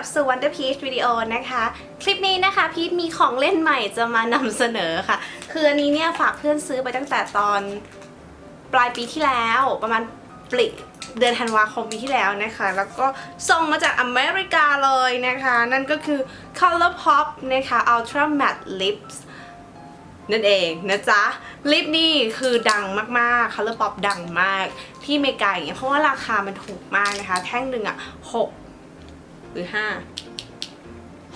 กับสวันเดอร์พีชวิดีโอนะคะ คลิปนี้นะคะพีทมีของเล่นใหม่จะมานำเสนอค่ะ คืออันนี้เนี่ยฝากเพื่อนซื้อไปตั้งแต่ตอนปลายปีที่แล้วประมาณปลิเดือนธันวาคมปีที่แล้วนะคะ แล้วก็ส่งมาจากอเมริกาเลยนะคะ นั่นก็คือ Color Pop นะคะ Ultra Matte Lips นั่นเองนะจ๊ะ ลิปนี่คือดังมากๆ Color Pop ดังมากที่อเมริกาอย่างเงี้ยเพราะว่าราคามันถูกมากนะคะ แท่งหนึ่งอะหก หรือห้า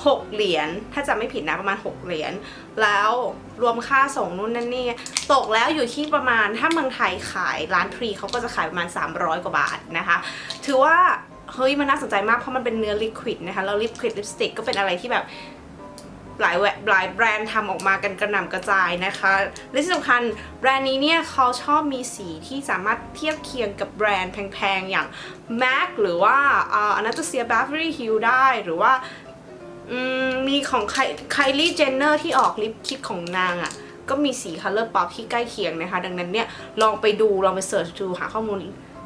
หกเหรียญถ้าจำไม่ผิดนะประมาณ6เหรียญแล้วรวมค่าส่งนู่นนั่นนี่ตกแล้วอยู่ที่ประมาณถ้าเมืองไทยขายร้านทรีเขาก็จะขายประมาณ 300 กว่าบาทนะคะ ถือว่าเฮ้ยมันน่าสนใจมากเพราะมันเป็นเนื้อลิควิดนะคะแล้วลิควิดลิปสติกก็เป็นอะไรที่แบบ หลายแวหลายแบรนด์ทำออกมากันกระหน่ำกระจายนะคะ และที่สำคัญแบรนด์นี้เนี่ยเขาชอบมีสีที่สามารถเทียบเคียงกับแบรนด์แพงๆ อย่าง MAC หรือว่าอ่า Anastasia Beverly Hills ได้หรือว่ามมีของไคลี่เจนเนอร์ที่ออกลิปคิดของนางอะ่ะก็มีสี Color Pop ที่ใกล้เคียงนะคะ ดังนั้นเนี่ยลองไปดู ลองไปเสิร์ชดูหาข้อมูล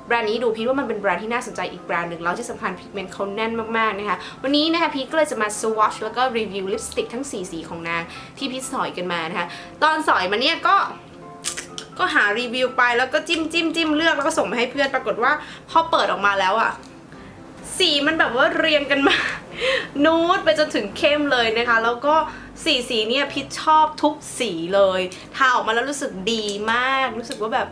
แบรนด์นี้ดูพีทว่ามันเป็นแบรนด์ที่น่าสนใจอีกแบรนด์หนึ่งแล้วที่สำคัญพิกเมนต์เขาแน่นมากๆนะคะวันนี้นะคะพีทก็เลยจะมาสวอชแล้วก็รีวิวลิปสติกทั้ง 4 สีของนางที่พีทสอยกันมานะคะตอนสอยมาเนี่ยก็ก็หารีวิวไปแล้วก็จิ้มจิ้มจิ้มเลือกแล้วก็ส่งไปให้เพื่อนปรากฏว่าพอเปิดออกมาแล้วอะสีมันแบบว่าเรียงกันมา นูดไปจนถึงเข้มเลยนะคะ แล้วก็สีสีเนี่ยพิชชอบทุกสีเลยทาออกมาแล้วรู้สึกดีมาก รู้สึกว่าแบบ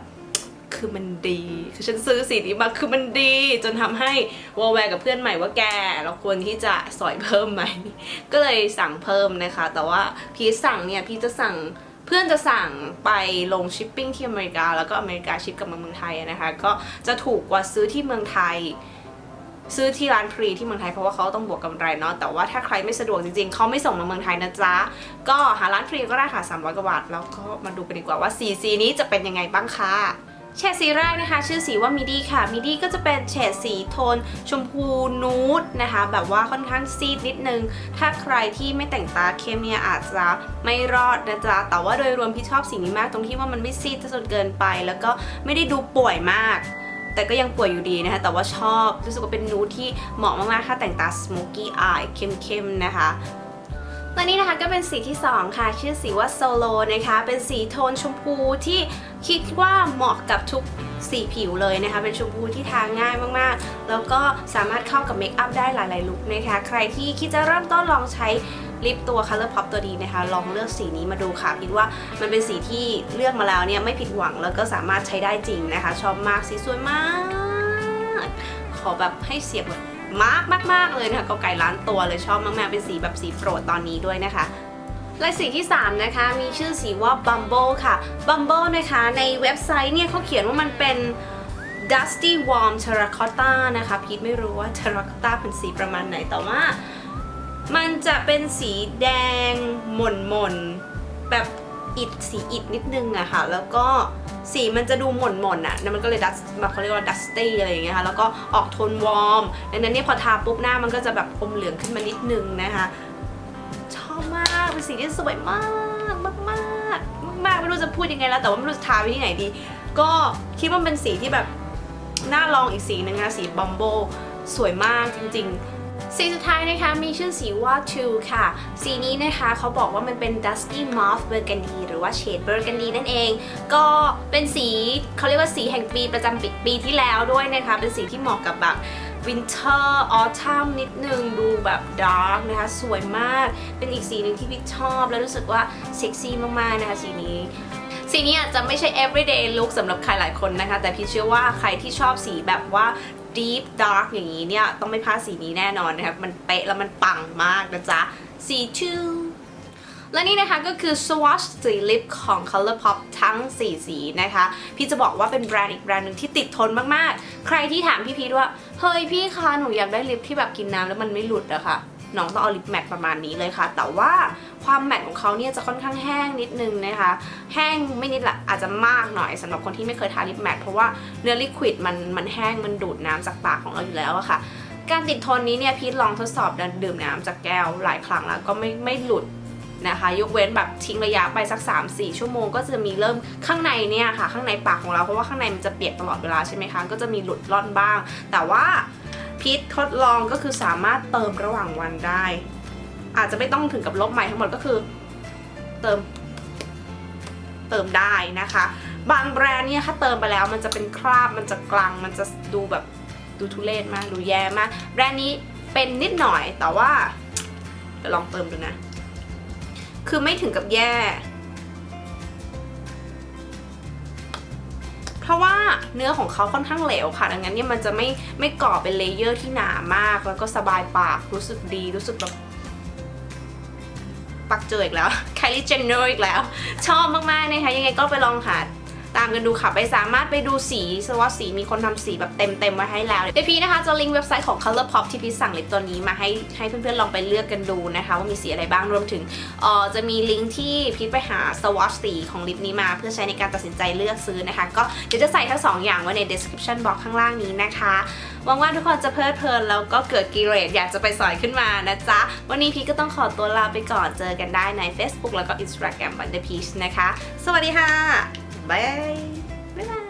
คือมันดี คือฉันซื้อสีนี้มาคือมันดี จนทำให้วอลแวร์กับเพื่อนใหม่ว่าแก เราควรที่จะสอยเพิ่มไหม ก็เลยสั่งเพิ่มนะคะ แต่ว่าพีสั่งเนี่ยพีจะสั่งเพื่อนจะสั่งไปลงชิปปิ้งที่อเมริกา แล้วก็อเมริกาชิปกลับมาเมืองไทยนะคะ ก็จะถูกกว่าซื้อที่เมืองไทย ซื้อที่ร้านฟรีที่เมืองไทยเพราะว่าเขาต้องบวกกำไรเนาะแต่ว่าถ้าใครไม่สะดวกจริงๆ เขาไม่ส่งมาเมืองไทยนะจ๊ะ ก็หาร้านฟรีก็ได้ค่ะ300กว่าบาทแล้วก็มาดูกันดีกว่าว่าสีสีนี้จะเป็นยังไงบ้างค่ะ เฉดสีแรกนะคะ ชื่อสีว่ามิดี้ค่ะมิดี้ก็จะเป็นเฉดสีโทน ชมพูนูดนะคะ แบบว่าค่อนข้างซีดนิดนึง ถ้าใครที่ไม่แต่งตาเข้มเนี่ยอาจจะไม่รอดนะจ๊ะแต่ว่าโดยรวมพี่ชอบสีนี้มากตรงที่ว่ามันไม่ซีดจนเกินไป แล้วก็ไม่ได้ดูป่วยมาก แต่ก็ยังป่วยอยู่ดีนะคะ แต่ว่าชอบรู้สึกว่าเป็นนูดที่เหมาะมากๆถ้าแต่งตา smoky eye เข้มๆนะคะและนี่นะคะก็เป็นสีที่ 2 ค่ะ ชื่อสีว่าโซโลนะคะ เป็นสีโทนชมพูที่ คิดว่าเหมาะกับทุกสีผิวเลยนะคะ เป็นชมพูที่ทาง่ายมากๆ แล้วก็สามารถเข้ากับเมคอัพได้หลายๆลุคนะคะ ใครที่คิดจะเริ่มต้นลองใช้ลิปตัว Color Pop ตัวดีนะคะ ลองเลือกสีนี้มาดูค่ะคิดว่ามันเป็นสีที่เลือกมาแล้วเนี่ยไม่ผิดหวังแล้วก็สามารถใช้ได้จริงนะคะ ชอบมากสีสวยมาก ขอแบบให้เสียบมากมากมากๆเลยนะคะก็ไก่ล้านตัวเลยชอบมากๆเป็นสีแบบสีโปรดตอนนี้ด้วยนะคะ และสีที่ 3 นะคะ มีชื่อสีว่า Bumble ค่ะ Bumble นะคะ ในเว็บไซต์เนี่ยเขาเขียนว่ามันเป็น Dusty Warm Terracotta นะคะ พีทไม่รู้ว่า Terracotta เป็นสีประมาณไหน แต่ว่า มันจะเป็นสีแดงหม่นหม่นๆแบบอิดสีอิดนิดนึงอะค่ะ แล้วก็สีมันจะดูหม่นหม่นๆอะแล้วมันก็เลยดัสแบบเขาเรียกว่าดัสตี้อะไรอย่างเงี้ยค่ะ แล้วก็ออกโทนวอร์มดังนั้นเนี่ยพอทาปุ๊บหน้ามันก็จะแบบอมเหลืองขึ้นมานิดนึงนะคะ เป็นสีที่สวยมากมากมากมากไม่รู้จะพูดยังไงแล้ว แต่ว่าไม่รู้จะทาไปที่ไหนดี ก็คิดว่าเป็นสีที่แบบน่าลองอีกสีหนึงนะสีบัมโบสวยมากจริง ๆสีสุดท้ายนะคะมีชื่อสีว่า Two ค่ะ สีนี้นะคะเขาบอกว่ามันเป็น Dusty Mauve Burgundy หรือว่า Shade Burgundy นั่นเอง ก็เป็นสีเขาเรียกว่าสีแห่งปีประจำปีปีที่แล้วด้วยนะคะ เป็นสีที่เหมาะกับแบบ Winter Autumn นิดนึงดูแบบ Dark นะคะ สวยมากเป็นอีกสีหนึ่งที่พี่ชอบ แล้วรู้สึกว่าเซ็กซี่มาก ๆ นะคะสีนี้สีนี้อาจจะไม่ใช่ everyday look สำหรับใครหลายคนนะคะ แต่พี่เชื่อว่าใครที่ชอบสีแบบว่า deep dark อย่างนี้เนี่ย ต้องไม่พลาดสีนี้แน่นอนนะคะมันเป๊ะแล้วมันปังมากนะจ๊ะ สีชื่อและนี่นะคะก็คือ Swatch สีลิปของ ColourPop ทั้ง 4 สีนะคะ พี่จะบอกว่าเป็นแบรนด์อีกแบรนด์หนึ่งที่ติดทนมากๆ ใครที่ถามพี่พีทว่า เฮ้ยพี่คะหนูอยากได้ลิปที่แบบกินน้ำแล้วมันไม่หลุดอะค่ะน้องต้องเอาลิปแมทประมาณนี้เลยค่ะ แต่ว่าความแมทของเขาเนี่ยจะค่อนข้างแห้งนิดนึงนะคะ แห้งไม่นิดละอาจจะมากหน่อยสำหรับคนที่ไม่เคยทาลิปแมทเพราะว่าเนื้อลิควิดมันมันแห้งมันดูดน้ำจากปากของเราอยู่แล้วอะค่ะ การติดทนนี้เนี่ยพีทลองทดสอบดื่มน้ำจากแก้วหลายครั้งแล้วก็ไม่ไม่หลุด นะคะ ยกเว้นแบบทิ้งระยะไปสัก 3-4 ชั่วโมง ก็จะมีเริ่มข้างในเนี่ยค่ะ ข้างในปากของเราเพราะว่าข้างในมันจะเปียกตลอดเวลาใช่ไหมคะก็จะมีหลุดร่อนบ้าง แต่ว่าพีททดลองก็คือสามารถเติมระหว่างวันได้ อาจจะไม่ต้องถึงกับลบใหม่ทั้งหมดก็คือ เติม เติมได้นะคะ บางแบรนด์เนี่ยถ้าเติมไปแล้วมันจะเป็นคราบมันจะกลังมันจะดูแบบดูทุเรศมากดูแย่มากแบรนด์นี้เป็นนิดหน่อยแต่ว่าเดี๋ยวลองเติมดูนะ คือไม่ถึงกับแย่ เพราะว่าเนื้อของเขาค่อนข้างเหลวค่ะ ดังนั้นเนี่ยมันจะไม่ไม่ก่อเป็นเลเยอร์ที่หนามาก แล้วก็สบายปาก รู้สึกดี รู้สึกแบบปักเจออีกแล้วไคลิเจนเนอร์อีกแล้ว ชอบมากๆนะคะ ยังไงก็ไปลองหา ตามกันดูค่ะ ไปสามารถไปดูสีสวอตสีมีคนทำสีแบบเต็มๆไว้ให้แล้วเดี๋ยวพี่นะคะจะลิงก์เว็บไซต์ของ Color Pop ที่พี่สั่งลิปตัวนี้มาให้ให้เพื่อนๆลองไปเลือกกันดูนะคะ ว่ามีสีอะไรบ้างรวมถึงเอ่อจะมีลิงก์ที่พีทไปหาสวอตสีของลิปนี้มาเพื่อใช้ในการตัดสินใจเลือกซื้อนะคะ ก็เดี๋ยวจะใส่ทั้งสองอย่างไว้ใน description box ข้างล่างนี้นะคะหวังว่าทุกคนจะเพลิดเพลินแล้วก็เกิดกิเลสอยากจะไปสอยขึ้นมานะจ๊ะ วันนี้พีก็ต้องขอตัวลาไปก่อนเจอกันได้ใน Facebook แล้วก็ Instagram Wonder Peach นะคะ สวัสดีค่ะ บ๊ายบาย